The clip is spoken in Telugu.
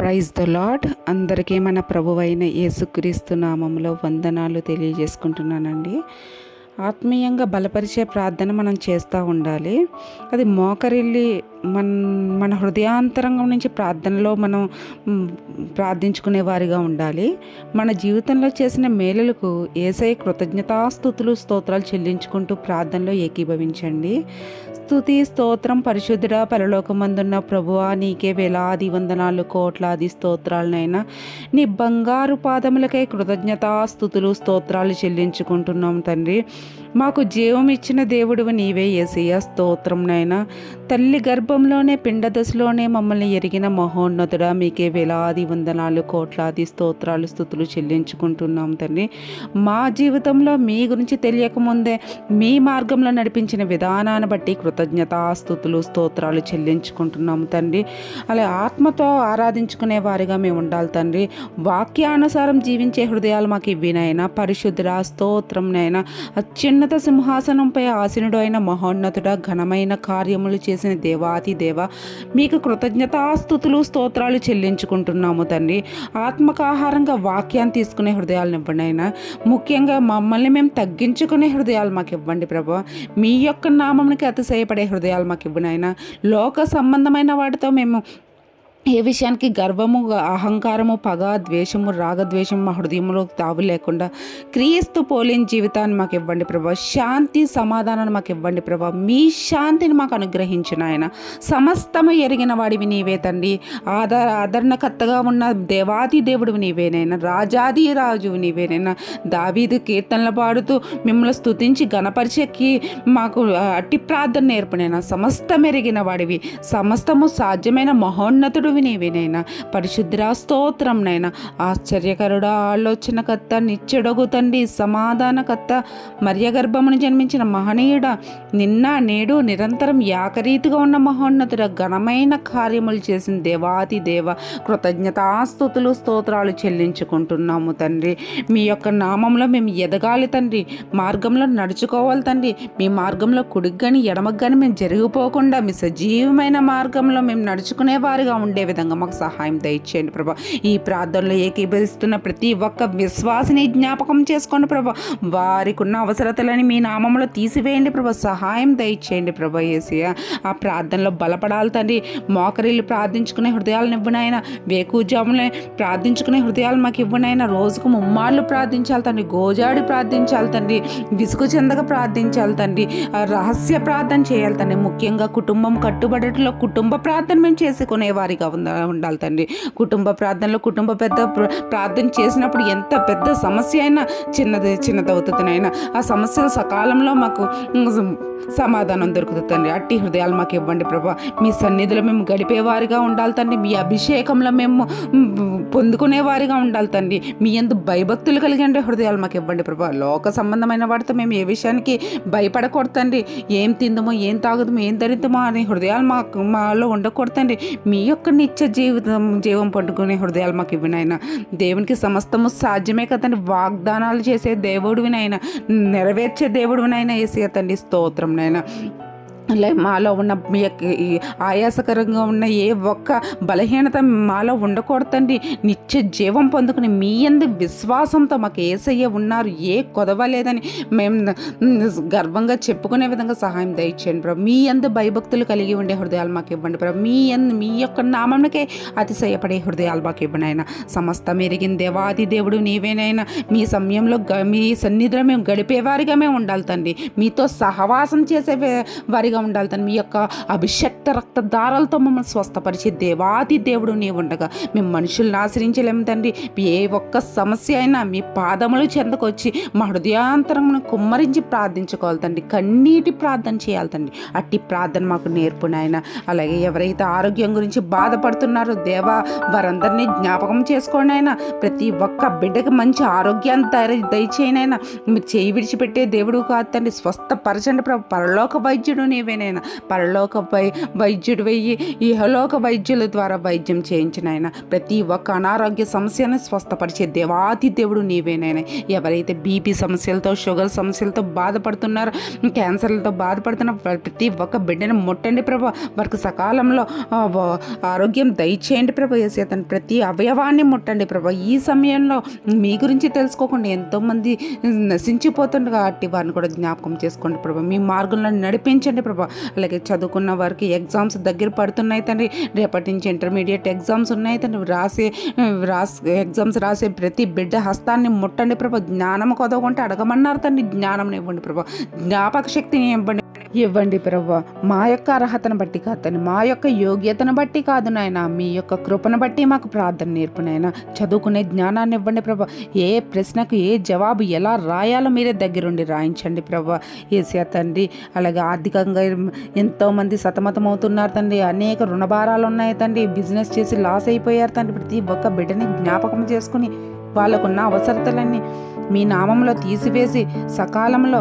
ప్రైజ్ ద లాడ్ అందరికీ మన ప్రభువైన యేసుక్రీస్తు నామంలో వందనాలు తెలియజేసుకుంటున్నానండి. ఆత్మీయంగా బలపరిచే ప్రార్థన మనం చేస్తూ ఉండాలి. అది మోకరిల్లి మన మన హృదయాంతరంగం నుంచి ప్రార్థనలో మనం ప్రార్థించుకునే వారిగా ఉండాలి. మన జీవితంలో చేసిన మేలులకు ఏసై కృతజ్ఞతాస్థుతులు స్తోత్రాలు చెల్లించుకుంటూ ప్రార్థనలో ఏకీభవించండి. స్థుతి స్తోత్రం పరిశుద్ధుడ పరలోకమందున్న ప్రభువా నీకే వేలాది వందనాలు కోట్లాది స్తోత్రాలనైనా నీ బంగారు పాదములకై కృతజ్ఞతాస్థుతులు స్తోత్రాలు చెల్లించుకుంటున్నాం తండ్రి. మాకు జీవం ఇచ్చిన దేవుడు నీవే ఏసయ్య. స్తోత్రంనైనా తల్లి గర్భంలోనే పిండ దశలోనే మమ్మల్ని ఎరిగిన మహోన్నతుడా మీకే వేలాది వందనాలు కోట్లాది స్తోత్రాలు స్థుతులు చెల్లించుకుంటున్నాం తండ్రి మా జీవితంలో మీ గురించి తెలియకముందే మీ మార్గంలో నడిపించిన విధానాన్ని బట్టి కృతజ్ఞతాస్థుతులు స్తోత్రాలు చెల్లించుకుంటున్నాము తండ్రి అలా ఆత్మతో ఆరాధించుకునే వారిగా మేము ఉండాలి తండ్రి వాక్యానుసారం జీవించే హృదయాలు మాకు ఇవ్వినైనా పరిశుద్ధుడ స్తోత్రంనైనా అత్యున్నత సింహాసనంపై ఆసీనుడు అయిన మహోన్నతుడ ఘనమైన కార్యములు చేసిన దేవాతి దేవ మీకు కృతజ్ఞతాస్థుతులు స్తోత్రాలు చెల్లించుకుంటున్నాము తండ్రి. ఆత్మకాహారంగా వాక్యాన్ని తీసుకునే హృదయాలను ఇవ్వండి అయినా ముఖ్యంగా మమ్మల్ని మేము తగ్గించుకునే హృదయాలు మాకు ఇవ్వండి ప్రభు. మీ యొక్క నామంకి అతిశయపడే హృదయాలు మాకు ఇవ్వండి అయినా లోక సంబంధమైన వాటితో మేము ఏ విషయానికి గర్వము అహంకారము పగ ద్వేషము రాగద్వేషం మా హృదయంలోకి తావు లేకుండా క్రీస్తు పోలిన జీవితాన్ని మాకు ఇవ్వండి ప్రభా. శాంతి సమాధానాన్ని మాకు ఇవ్వండి ప్రభా. మీ శాంతిని మాకు అనుగ్రహించిన ఆయన సమస్తము ఎరిగిన వాడివి నీవే తండ్రి. ఆధార ఆదరణకర్తగా ఉన్న దేవాది దేవుడివి నీవేనైనా రాజాది రాజువు నీవేనైనా దావీదు కీర్తనలు పాడుతూ మిమ్మల్ని స్తుతించి గణపరిచేకి మాకు అట్టి ప్రార్థన నేర్పనైనా సమస్తం ఎరిగిన వాడివి. సమస్తము సాధ్యమైన మహోన్నతుడు నీవేనైనా పరిశుద్ర స్తోత్రంనైనా ఆశ్చర్యకరుడా ఆలోచనకర్త నిచ్చెడగు తండ్రి సమాధానకర్త మర్యగర్భమును జన్మించిన మహనీయుడ నిన్న నేడు నిరంతరం యాకరీతిగా ఉన్న మహోన్నతుడ ఘనమైన కార్యములు చేసిన దేవాతి దేవ కృతజ్ఞతాస్తుతులు స్తోత్రాలు చెల్లించుకుంటున్నాము తండ్రి. మీ యొక్క నామంలో మేము ఎదగాలి తండ్రి. మార్గంలో నడుచుకోవాలి తండ్రి. మీ మార్గంలో కుడిగ్గాని ఎడమగ్గాని మేము జరిగిపోకుండా మీ సజీవమైన మార్గంలో మేము నడుచుకునే వారిగా ఉండే విధంగా మాకు సహాయం దయచేయండి ప్రభా. ఈ ప్రార్థనలో ఏకీభవిస్తున్న ప్రతి ఒక్క విశ్వాసిని జ్ఞాపకం చేసుకోండి ప్రభా. వారికి ఉన్న అవసరతలని మీ నామంలో తీసివేయండి ప్రభా. సహాయం దయచేయండి ప్రభా ఏసీ ఆ ప్రార్థనలో బలపడాలి తండ్రి. మోకరిల్లు ప్రార్థించుకునే హృదయాలను ఇవ్వనాయన వేకుజాములే ప్రార్థించుకునే హృదయాలు మాకు ఇవ్వనైనా రోజుకు ముమ్మాళ్ళు ప్రార్థించాలి తండ్రి. గోజాడి ప్రార్థించాలి తండ్రి. విసుగు చెందగా ప్రార్థించాలి తండ్రి. రహస్య ప్రార్థన చేయాలి తండ్రి. ముఖ్యంగా కుటుంబం కట్టుబడటంలో కుటుంబ ప్రార్థన మేము చేసుకునేవారిగా ఉండాలి తండ్రి. కుటుంబ ప్రార్థనలో కుటుంబ పెద్ద ప్ర- ప్రార్థన చేసినప్పుడు ఎంత పెద్ద సమస్య అయినా చిన్నది చిన్నదవుతుందనైనా ఆ సమస్య సకాలంలో మాకు సమాధానం దొరుకుతుంది తండ్రి. అట్టి హృదయాలు మాకు ఇవ్వండి ప్రభా. మీ సన్నిధిలో మేము గడిపేవారిగా ఉండాలి తండ్రి. మీ అభిషేకంలో మేము పొందుకునేవారిగా ఉండాలి తండ్రి. మీ ఎందు భయభక్తులు కలిగిన హృదయాలు మాకు ఇవ్వండి ప్రభా. లోక సంబంధమైన వాటితో మేము ఏ విషయానికి భయపడకూడదు తండ్రి. ఏం తిందమో ఏం తాగుదమో ఏం ధరిద్దామో అనే హృదయాలు మాకు మాలో ఉండకూడదండి మీ యొక్క నిత్య జీవితం జీవం పండుకునే హృదయాలు మాకు ఇవ్వనైనా దేవునికి సమస్తము సాధ్యమే కదండి వాగ్దానాలు చేసే దేవుడివినైనా నెరవేర్చే దేవుడివినైనా ఏసీ తండ్రి స్తోత్రం నైనా లే మాలో ఉన్న మీ ఆయాసకరంగా ఉన్న ఏ ఒక్క బలహీనత మాలో ఉండకూడదండి. నిత్య జీవం పొందుకుని మీ అందు విశ్వాసంతో మాకు ఏసయ్య ఉన్నారు. ఏ కొదవ లేదని మేము గర్వంగా చెప్పుకునే విధంగా సహాయం దయచేయండి ప్రభు. మీ అందు భయభక్తులు కలిగి ఉండే హృదయాలు మాకు ఇవ్వండి ప్రభు. మీ అందు మీ యొక్క నామంకే అతిశయపడే హృదయాలు మాకు ఇవ్వండి ఆయన సమస్తం ఎరిగిన దేవాది దేవుడు నీవేనైనా. మీ సమయంలో గ- మీ సన్నిధిలో మేము గడిపేవారిగా మేము ఉండాలి తండ్రి. మీతో సహవాసం చేసే వారిగా ఉండాలి తండ్రి మీ యొక్క అభిషక్త రక్త దారాలతో మమ్మల్ని స్వస్థపరిచే దేవాది దేవుడు నీ ఉండగా. మేము మనుషులను ఆశ్రయించలేము తండ్రి. ఏ ఒక్క సమస్య అయినా మీ పాదములు చెందకొచ్చి మా హృదయాంతరమును కుమ్మరించి ప్రార్థించుకోవాలి తండ్రి. కన్నీటి ప్రార్థన చేయాలి తండ్రి. అట్టి ప్రార్థన మాకు నేర్పు నాయన. అలాగే ఎవరైతే ఆరోగ్యం గురించి బాధపడుతున్నారో దేవా వారందరినీ జ్ఞాపకం చేసుకోండి అయినా ప్రతి ఒక్క బిడ్డకి మంచి ఆరోగ్యాన్ని దయచేయనైనా మీరు చేయి విడిచిపెట్టే దేవుడు కాదు తండ్రి. స్వస్థపరచండి ప్రభు. పరలోక వైద్యుడు నీవే. నీవేనైనా పరలోక వై వైద్యుడు వెయ్యి ఇహలోక వైద్యుల ద్వారా వైద్యం చేయించిన ఆయన ప్రతి ఒక్క అనారోగ్య సమస్యను స్వస్థపరిచే దేవాతి దేవుడు నీవేనైనా. ఎవరైతే బీపీ సమస్యలతో షుగర్ సమస్యలతో బాధపడుతున్నారో క్యాన్సర్లతో బాధపడుతున్న ప్రతి ఒక్క బిడ్డను ముట్టండి ప్రభు. వారికి సకాలంలో ఆరోగ్యం దయచేయండి ప్రభు వేసి అతను. ప్రతి అవయవాన్ని ముట్టండి ప్రభు. ఈ సమయంలో మీ గురించి తెలుసుకోకుండా ఎంతోమంది నశించిపోతుండగా కాబట్టి వారిని కూడా జ్ఞాపకం చేసుకోండి ప్రభు. మీ మార్గంలో నడిపించండి ప్రభా. అలాగే చదువుకున్న వారికి ఎగ్జామ్స్ దగ్గర పడుతున్నాయి తండ్రి. రేపటి నుంచి ఇంటర్మీడియట్ ఎగ్జామ్స్ ఉన్నాయి తండ్రి. రాసే రాస్ ఎగ్జామ్స్ రాసే ప్రతి బిడ్డ హస్తాన్ని ముట్టండి ప్రభా. జ్ఞానం కొదవకుంటే అడగమన్నారు తండ్రి. జ్ఞానం ఇవ్వండి ప్రభా. జ్ఞాపక శక్తిని ఇవ్వండి ఇవ్వండి ప్రభు మా యొక్క అర్హతను బట్టి కాదు తండ్రి, మా యొక్క యోగ్యతను బట్టి కాదు నాయన. మీ యొక్క కృపను బట్టి మాకు ప్రార్థన నేర్పు నాయన. చదువుకునే జ్ఞానాన్ని ఇవ్వండి ప్రభు ఏ ప్రశ్నకు ఏ జవాబు ఎలా రాయాలో మీరే దగ్గరుండి రాయించండి ప్రభా ఏసియా తండ్రి అలాగే ఆర్థికంగా ఎంతోమంది సతమతం అవుతున్నారు తండ్రి. అనేక రుణభారాలు ఉన్నాయి తండ్రి. బిజినెస్ చేసి లాస్ అయిపోయారు తండ్రి. ప్రతి ఒక్క బిడ్డని జ్ఞాపకం చేసుకుని వాళ్ళకున్న అవసరతలన్నీ మీ నామంలో తీసివేసి సకాలంలో